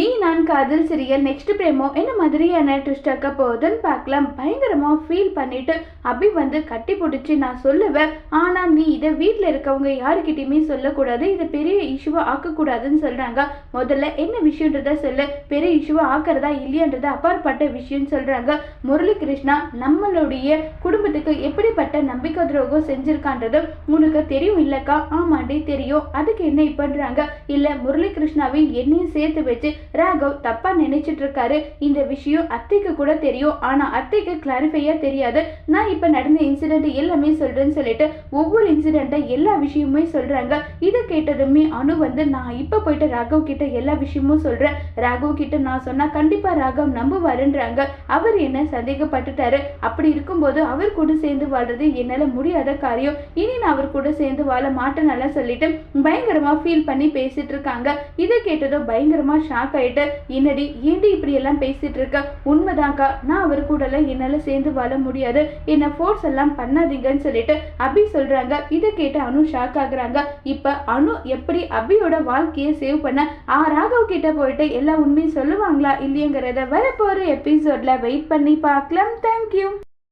நீ நான் காதல் சீரியல் நெக்ஸ்ட் பிரேமோ? என்ன மாதிரியான ட்விஸ்ட் ஆக்க போகுதுன்னு பார்க்கலாம். பயங்கரமாக ஃபீல் பண்ணிட்டு அபி வந்து கட்டி பிடிச்சி நான் சொல்லுவேன். ஆனால் நீ இதை வீட்டில் இருக்கவங்க யாருக்கிட்டையுமே சொல்லக்கூடாது. இதை பெரிய இஷ்யூவா ஆக்கக்கூடாதுன்னு சொல்கிறாங்க முதல்ல என்ன விஷயன்றத சொல்லு. பெரிய இஷ்யூவா ஆக்கிறதா இல்லையன்றத அப்பாற்பட்ட விஷயம்னு சொல்கிறாங்க முரளி கிருஷ்ணா நம்மளுடைய குடும்பத்துக்கு எப்படிப்பட்ட நம்பிக்கை துரோகம் செஞ்சுருக்கான்றதும் உனக்கு தெரியும் இல்லைக்கா? ஆமாண்டி தெரியும். அதுக்கு என்ன இப்பன்றாங்க இல்லை முரளி கிருஷ்ணாவை என்னையும் சேர்த்து வச்சு ராகவ் தப்பா நினைச்சிட்டு இருக்காரு இந்த விஷயம் அத்தைக்கு கூட தெரியும். ஆனா அத்தைக்கு கிளாரிஃபையா தெரியாது. நான் இப்ப நடந்த இன்சிடென்ட் எல்லாமே சொல்றேன்னு சொல்லிட்டு ஒவ்வொரு இன்சிடென்ட்ட எல்லா விஷயமுமே சொல்றாங்க. இதை கேட்டதுமே அனு வந்து நான் இப்ப போயிட்டு ராகவ் கிட்ட எல்லா விஷயமும் சொல்றேன். ராகவ் கிட்ட நான் சொன்னா கண்டிப்பா ராகவ் நம்புவாருன்றாங்க. அவர் என்ன சந்தேகப்பட்டுட்டாரு. அப்படி இருக்கும்போது அவர் கூட சேர்ந்து வாழ்றது என்னால முடியாத காரியம். இனி நான் அவர் கூட சேர்ந்து வாழ மாட்டேனெல்லாம் சொல்லிட்டு பயங்கரமா ஃபீல் பண்ணி பேசிட்டு இருக்காங்க இதை கேட்டதும் பயங்கரமா ஷாக் ஆயிட்டு என்னடி ஏண்டி இப்படி எல்லாம் பேசிட்டு இருக்க? உண்மைதான்க்கா. நான் அவர் கூட என்னால சேர்ந்து வாழ முடியாது. என்ன ஃபோர்ஸ் எல்லாம் பண்ணாதீங்கன்னு சொல்லிட்டு அபி சொல்றாங்க. இதை கேட்டு அனு ஷாக் ஆகுறாங்க. இப்ப அனு எப்படி அபியோட வாழ்க்கையை சேவ் பண்ண? ஆ ராகவ் கிட்ட போயிட்டு எல்லா உண்மையும் சொல்லுவாங்களா இல்லையங்கிறத வரப்போற எபிசோட்ல வெயிட் பண்ணி பார்க்கலாம். தேங்க்யூ